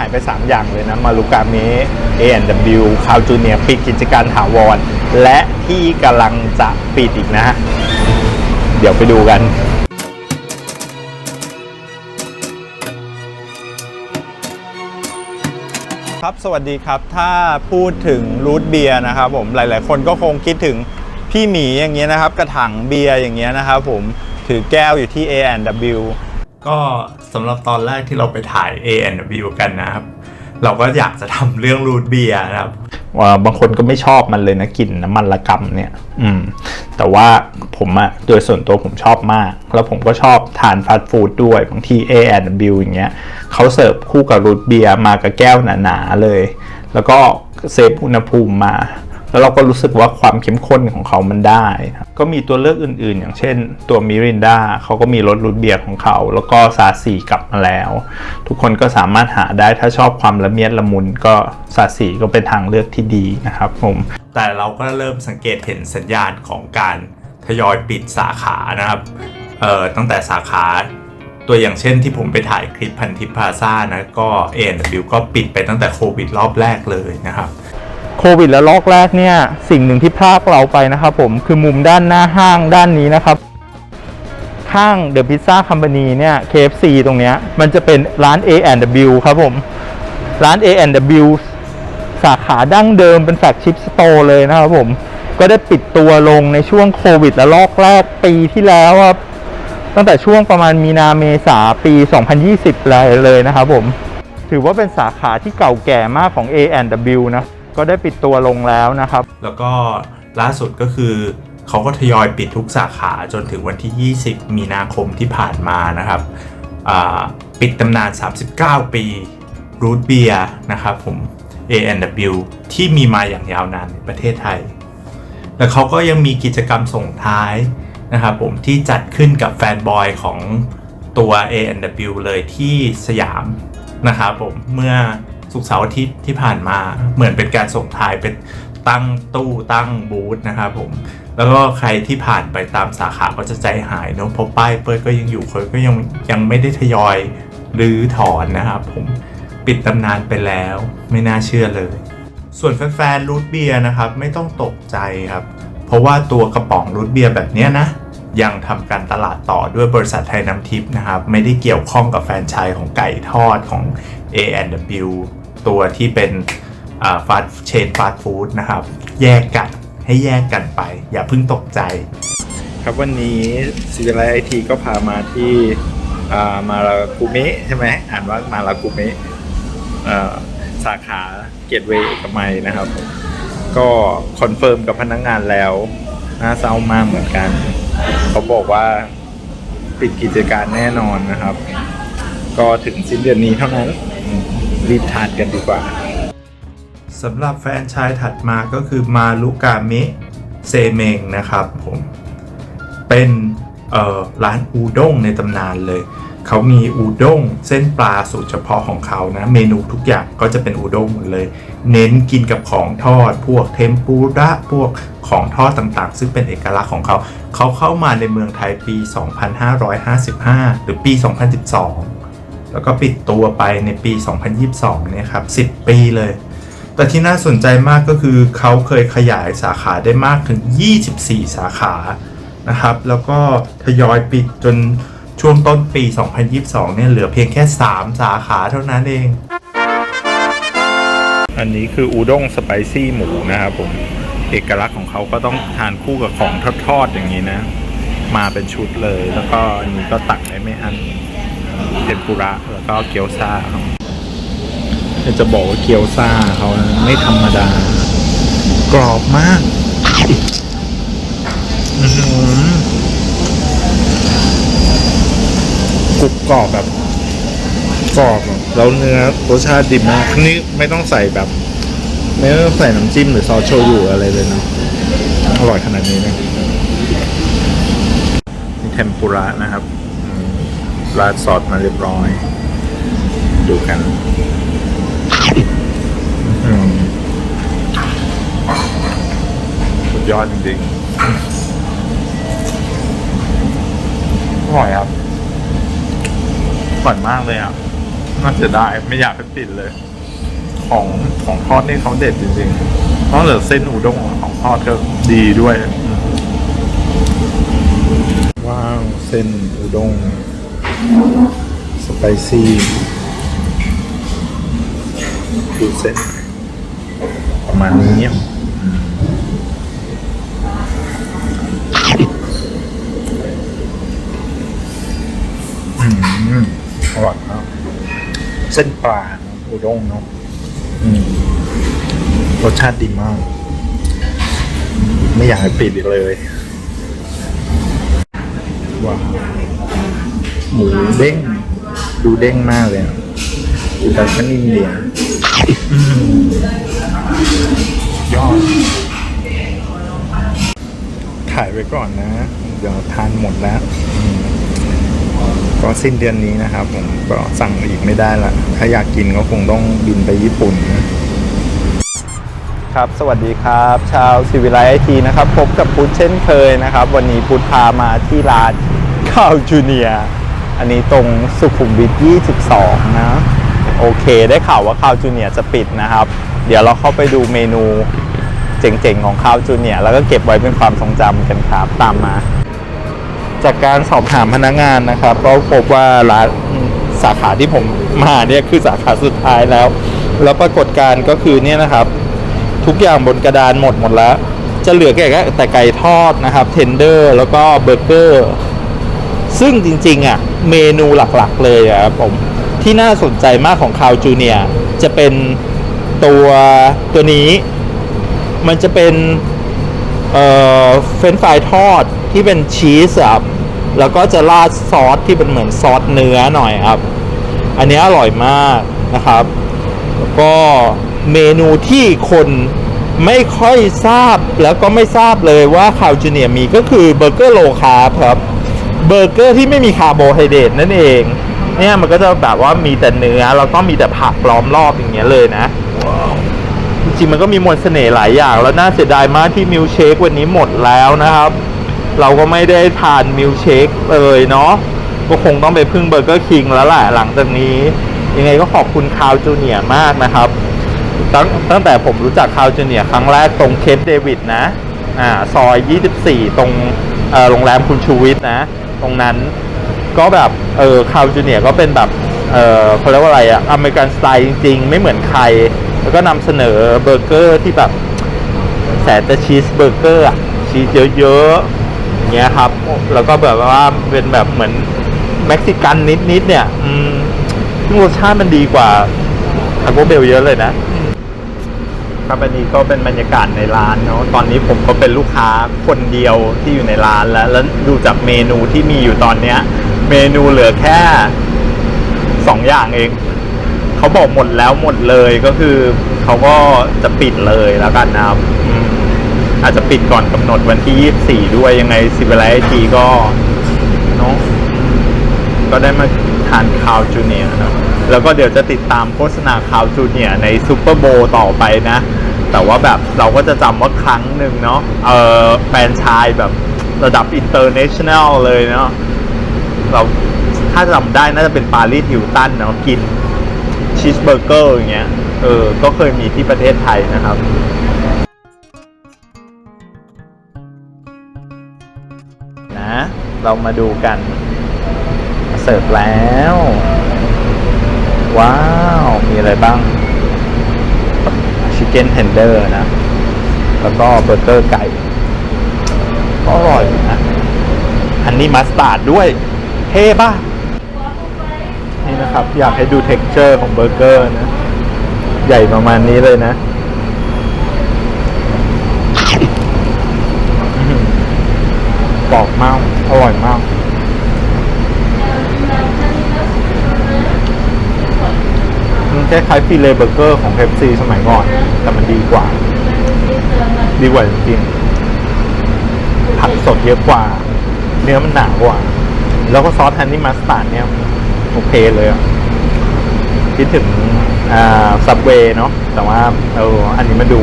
หายไป 3 อย่างเลยนะ มารุกาเม A&W คาวจูเนียปิดกิจการถาวร และที่กำลังจะปิดอีกนะ เดี๋ยวไปดูกันครับ สวัสดีครับ ถ้าพูดถึงรูทเบียร์นะครับผมหลายๆ คนก็คงคิดถึงพี่หมีอย่างเงี้ยนะครับ กระถางเบียร์อย่างเงี้ยนะครับผมถือแก้วอยู่ที่ A&W ก็สำหรับตอนแรกที่เราไปถ่าย A&W กันนะครับ เราก็อยากจะทำเรื่องรูทเบียร์นะครับว่าบางคนก็ไม่ชอบมันเลยนะกลิ่นน้ำมันละกำเนี่ย อืม แต่ว่าผมอะโดยส่วนตัวผมชอบมาก แล้วผมก็ชอบทานฟาสต์ฟู้ดด้วย บางที A&W อย่างเงี้ยเขาเสิร์ฟคู่กับรูทเบียร์มากับแก้วหนาๆเลย แล้วก็เซฟอุณหภูมิมา แล้วเราก็รู้สึกว่าความเข้มข้นของเขามันได้ ก็มีตัวเลือกอื่นๆ อย่างเช่น ตัวมิรินดาเขาก็มีรสรูทเบียร์ของเขา แล้วก็ซาสีกลับมาแล้ว ทุกคนก็สามารถหาได้ถ้าชอบความละเมียดละมุนก็ซาสีก็เป็นทางเลือกที่ดีนะครับผม แต่เราก็เริ่มสังเกตเห็นสัญญาณของการทยอยปิดสาขานะครับเอ่อตั้งแต่สาขาตัวอย่างเช่นที่ผมไปถ่ายคลิปพันทิพพาซ่านะก็ A&W ก็ปิดไปตั้งแต่โควิดรอบแรกเลยนะครับ โควิดและล็อกแรกเนี่ยสิ่งหนึ่งที่พลาดเราไปนะครับผมคือมุมด้านหน้าห้างด้านนี้นะครับ ข้าง The Pizza Company เนี่ย KFC ตรงเนี้ยมันจะเป็นร้าน A&W ครับผม ร้าน A&W สาขาดั้งเดิมเป็นแฟลกชิพสโตร์เลยนะครับผมก็ได้ปิดตัวลงในช่วงโควิดและลอกแรกปีที่แล้วครับตั้งแต่ช่วงประมาณมีนาเมษาปี 2020 เลยเลยนะครับผม ถือว่าเป็นสาขาที่เก่าแก่มากของ A&W นะ ก็ได้ปิดตัวลงแล้วนะครับ แล้วก็ล่าสุดก็คือเขาก็ทยอยปิดทุกสาขาจนถึงวันที่ 20 มีนาคมที่ผ่านมานะครับปิดตำนาน 39 ปีรูทเบียร์นะครับผม A&W ที่มีมาอย่างยาวนานในประเทศไทย แล้วเขาก็ยังมีกิจกรรมส่งท้ายนะครับผมที่จัดขึ้นกับแฟนบอยของตัว A&W เลยที่สยามนะครับผมเมื่อ สุกร์เสาร์อาทิตย์ที่ผ่านมาเหมือนเป็นการส่งท้ายเป็นตั้งตู้ตั้งบูธนะครับผม แล้วก็ใครที่ผ่านไปตามสาขาก็จะใจหายเนอะเพราะป้ายเปิดก็ยังอยู่คนก็ยังยังไม่ได้ทยอยรื้อถอนนะครับผมปิดตำนานไปแล้วไม่น่าเชื่อเลย ส่วนแฟนๆรูทเบียร์นะครับไม่ต้องตกใจครับ เพราะว่าตัวกระป๋องรูทเบียร์แบบเนี้ยนะยังทำการตลาดต่อด้วยบริษัทไทยน้ำทิพย์นะครับ ไม่ได้เกี่ยวข้องกับแฟรนไชายของไก่ทอดของ A&W ตัวที่เป็นฟาสเชนฟาสต์ฟู้ดนะครับ แยกกันให้แยกกันไป อย่าเพิ่งตกใจ ครับวันนี้ซีไลไอทีก็พามาที่มาลากุเมะใช่ไหมอ่านว่ามาลากุเมะสาขาเกตเวย์เอกมัยนะครับ ก็คอนเฟิร์มกับพนักงงานแล้วน่าเศร้ามากเหมือนกัน เขาบอกว่าปิดกิจการแน่นอนนะครับ ก็ถึงสิ้นเดือนนี้เท่านั้น รีบทานกันดีกว่าสำหรับแฟนชายถัดมาก็คือมาลุกาเมะเซเมงนะครับผมเป็นร้านอูด้งในตำนานเลย เขามีอูด้งเส้นปลาสูตรเฉพาะของเขานะ เมนูทุกอย่างก็จะเป็นอูด้งหมดเลย เน้นกินกับของทอด พวกเทมปุระพวกของทอดต่างๆ ซึ่งเป็นเอกลักษณ์ของเขา เขาเข้ามาในเมืองไทยปี 2555 หรือปี 2012 แล้วก็ปิดตัวไปในปี 2022 เนี่ยครับ 10 ปีเลย แต่ที่น่าสนใจมากก็คือเขาเคยขยายสาขาได้มากถึง 24 สาขา นะครับ แล้วก็ทยอยปิดจนช่วงต้นปี 2022 เนี่ยเหลือเพียงแค่ 3 สาขาเท่านั้นเอง อันนี้คืออูด้งสไปซี่หมูนะครับผม เอกลักษณ์ของเขาก็ต้องทานคู่กับของทอดๆอย่างนี้นะ มาเป็นชุดเลย แล้วก็อันนี้ก็ตักได้ไม่อัน เทมปุระแล้วก็เกี๊ยวซ่าครับจะบอกว่าเกี๊ยวซ่าเขาไม่ธรรมดา กรอบมากอื้อหือกรุบกรอบแบบกรอบแล้วเนื้อรสชาติดีมากนี่ไม่ต้องใส่แบบ ไม่ต้องใส่น้ำจิ้มหรือซอสโชยุอะไรเลยเนาะอร่อยขนาดนี้นะนี่เทมปุระนะครับ ราดซอสมาเรียบร้อย ดูกันอื้อหือสุดยอดจริงๆอร่อยครับอร่อยมากเลยอะ น่าเสียดายไม่อยากให้ปิดเลย ของของทอดนี่เขาเด็ดจริงๆนอกจากเส้นอุด้งของทอดก็ดีด้วย ว้าว เส้นอุด้ง สไปซี่ดูเส้นประมาณนี้อืมอร่อยมากเส้นปลาอุด้งเนาะรสชาติดีมาก ไม่อยากให้ปิดอีกเลยว้าว หมูเด้ง ดูเด้งมากเลยอะดูแต่ก็นิ่มเดียวอืมยอด ถ่ายไว้ก่อนนะ เดี๋ยวทานหมดแล้วอืมก็สิ้นเดือนนี้นะครับ ผมก็สั่งอีกไม่ได้ละ ถ้าอยากกินก็คงต้องบินไปญี่ปุ่นนะครับ สวัสดีครับ ชาวสิวิไลไอทีนะครับ พบกับพุทธเช่นเคยนะครับ วันนี้พุทธพามาที่ร้านข้าวจูเนียร์ อันนี้ตรงสุขุมวิท 22 นะ โอเคได้ข่าวว่าข้าวจูเนียร์จะปิดนะครับ เดี๋ยวเราเข้าไปดูเมนูเจ๋งๆ ของข้าวจูเนียร์แล้วก็เก็บไว้เป็นความทรงจำกันครับ ตามมา จากการสอบถามพนักงานนะครับ ก็พบว่าร้านสาขาที่ผมมาเนี่ยคือสาขาสุดท้ายแล้ว แล้วปรากฏการก็คือเนี่ยนะครับ ทุกอย่างบนกระดานหมดหมดแล้ว จะเหลือแค่แต่ไก่ทอดนะครับ เทนเดอร์ แล้วก็เบอร์เกอร์ ซึ่งจริงๆอะเมนูหลักๆเลยอะครับผมที่น่าสนใจมากของคาวจูเนียจะเป็นตัวตัวนี้ มันจะเป็นเอ่อเฟรนช์ฟรายทอดที่เป็นชีสอะครับแล้วก็จะราดซอสที่เป็นเหมือนซอสเนื้อหน่อยครับ อันนี้อร่อยมากนะครับ แล้วก็เมนูที่คนไม่ค่อยทราบแล้วก็ไม่ทราบเลยว่าคาวจูเนียมีก็คือเบอร์เกอร์โลคาร์บครับ เบอร์เกอร์ที่ไม่มีคาร์โบไฮเดรตนั่นเอง เนี่ยมันก็จะแบบว่ามีแต่เนื้อแล้วก็มีแต่ผักล้อมรอบอย่างเงี้ยเลยนะจริงๆมันก็มีมวลเสน่ห์หลายอย่าง แล้วน่าเสียดายมากที่มิลเชควันนี้หมดแล้วนะครับ เราก็ไม่ได้ทานมิลเชคเลยเนาะก็คงต้องไปพึ่งเบอร์เกอร์คิงแล้วแหละหลังจากนี้ ยังไงก็ขอบคุณคาวจูเนียมากนะครับ ตั้งตั้งแต่ผมรู้จักคาวจูเนียครั้งแรกตรงเคสเดวิดนะอ่าซอย 24 ตรงเอ่อโรงแรมคุณชูวิทย์นะ ตรงนั้น ก็แบบเออคาวจูเนียก็เป็นแบบเออเขาเรียกว่าอะไรอะอเมริกันสไตล์จริง ๆ ไม่เหมือนใคร แล้วก็นำเสนอเบอร์เกอร์ที่แบบแสนจะชีสเบอร์เกอร์อะชีสเยอะๆเงี้ยครับ แล้วก็แบบว่าเป็นแบบเหมือนเม็กซิกันนิดๆเนี่ย อืมซึ่งรสชาติมันดีกว่าทาโกเบลเยอะเลยนะ ครับอันนี้ก็เป็นบรรยากาศในร้านเนาะตอนนี้ผมก็เป็นลูกค้าคนเดียวที่อยู่ในร้านแล้วแล้วดูจากเมนูที่มีอยู่ตอนเนี้ย เมนูเหลือแค่สองอย่างเองเขาบอกหมดแล้วหมดเลยก็คือเขาก็จะปิดเลยแล้วกันนะครับอืมอาจจะปิดก่อนกำหนดวันที่ 24 ด้วยยังไงสิบเวลทีก็เนาะก็ได้มาทานคาวจูเนียนะแล้วก็เดี๋ยวจะติดตามโฆษณาคาวจูเนียในซูเปอร์โบต่อไปนะ แต่ว่าแบบเราก็จะจำว่าครั้งหนึ่งเนาะเออแฟนชายแบบระดับอินเตอร์เนชั่นแนลเลยเนาะเราถ้าจำได้น่าจะเป็นปารีสฮิลตันเนาะกินชีสเบอร์เกอร์อย่างเงี้ยเออ ก็เคยมีที่ประเทศไทยนะครับนะเรามาดูกัน เสิร์ฟแล้ว ว้าว มีอะไรบ้าง เก้นเทนเดอร์นะ แล้วก็เบอร์เกอร์ไก่ก็อร่อยนะ อันนี้มัสตาร์ดด้วย เท่ป่ะ นี่นะครับ อยากให้ดูเท็กเจอร์ของเบอร์เกอร์นะ ใหญ่ประมาณนี้เลยนะอื้อกรอบมาก อร่อยมาก มัน คล้ายๆฟิเลเบอร์เกอร์ของ KFC สมัยก่อน แต่มันดีกว่า ดีกว่าจริงผักสดเยอะกว่า เนื้อมันหนากว่า แล้วก็ซอสฮันนี่มัสตาร์ดเนี่ย โอเคเลยอะคิดถึงอ่าซับเวย์เนาะแต่ว่าเอออันนี้มันดู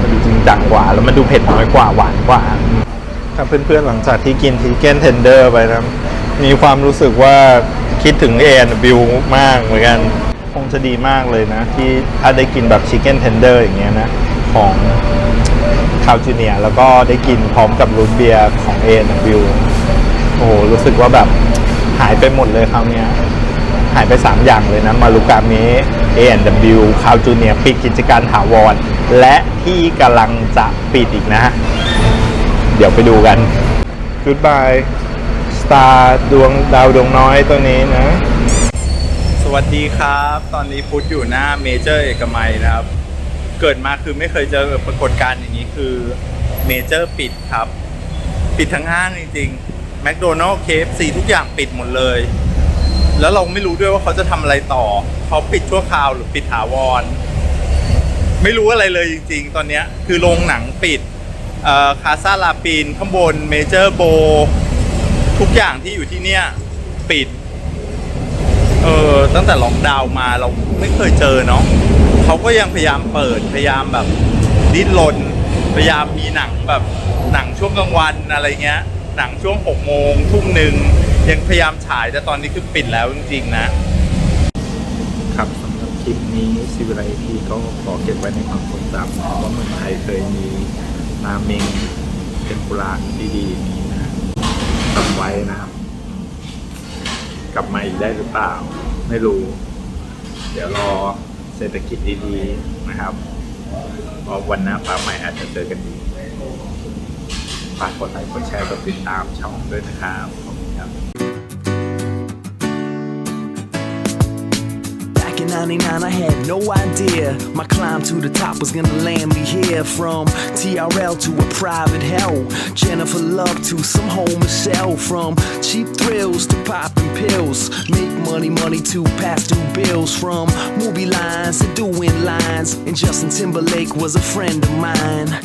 มันดูจริงจังกว่า แล้วมันดูเผ็ดน้อยกว่า หวานกว่าครับเพื่อนๆหลังจากที่กินทีเกนเทนเดอร์ไปนะ มีความรู้สึกว่าคิดถึงเอ็นบิวมากเหมือนกัน คงจะดีมากเลยนะ ที่ถ้าได้กินแบบชิคเก้นเทนเดอร์อย่างเงี้ยนะ ของคาวจูเนียแล้วก็ได้กินพร้อมกับรูทเบียร์ของ a อ w โอ้โห รู้สึกว่าแบบหายไปหมดเลยคราวเนี้ยหายไป 3 อย่างเลยนะ มารุกาเม A&W คาวจูเนียปิดกิจการถาวร และที่กำลังจะปิดอีกนะ เดี๋ยวไปดูกัน Goodbye Star ดวงดาวดวงน้อยตัวนี้นะ วัสดีครับ ตอนนี้พุทธอยู่หน้าเมเจอร์เอกมัยนะครับ เกิดมาคือไม่เคยเจอปรากฏการณ์อย่างนี้คือเมเจอร์ปิดครับ ปิดทั้งห้างจริงๆแมคโดนัลล์เคฟซีทุกอย่างปิดหมดเลย แล้วเราไม่รู้ด้วยว่าเขาจะทำอะไรต่อ เขาปิดชั่วคราวหรือปิดถาวร ไม่รู้อะไรเลยจริงๆ ตอนนี้คือโรงหนังปิดคาซาลาปีนข้างบนเมเจอร์โบ ทุกอย่างที่อยู่ที่เนี่ยปิด ตั้งแต่ล็อกดาวน์มาเราไม่เคยเจอเนาะเขาก็ยังพยายามเปิดพยายามแบบดิ้นรนพยายามมีหนังแบบหนังช่วงกลางวันอะไรเงี้ย หนังช่วงหกโมงทุ่มหนึ่งยังพยายามฉายแต่ตอนนี้คือปิดแล้วจริงๆนะ ครับสำหรับคลิปนี้ซิวิไลทีก็ขอเก็บไว้ในความทรงจำนะครับว่าเมืองไทยเคยมีราเมงเป็นปุระดีๆนี้นะจำไว้นะครับ กลับมาอีกได้หรือเปล่า ไม่รู้ เดี๋ยวรอเศรษฐกิจดีๆนะครับพรอวันหน้าฟ้าใหม่อาจจะเจอกันดีฝากกดไลค์กดแชร์กดติดตามช่องด้วยนะครับขอบคุณครับ in 99, I had no idea my climb to the top was gonna land me here. From TRL to a private hell, Jennifer Love to some homicidal. From cheap thrills to popping pills, make money, money to past due bills. From movie lines to doing lines, and Justin Timberlake was a friend of mine.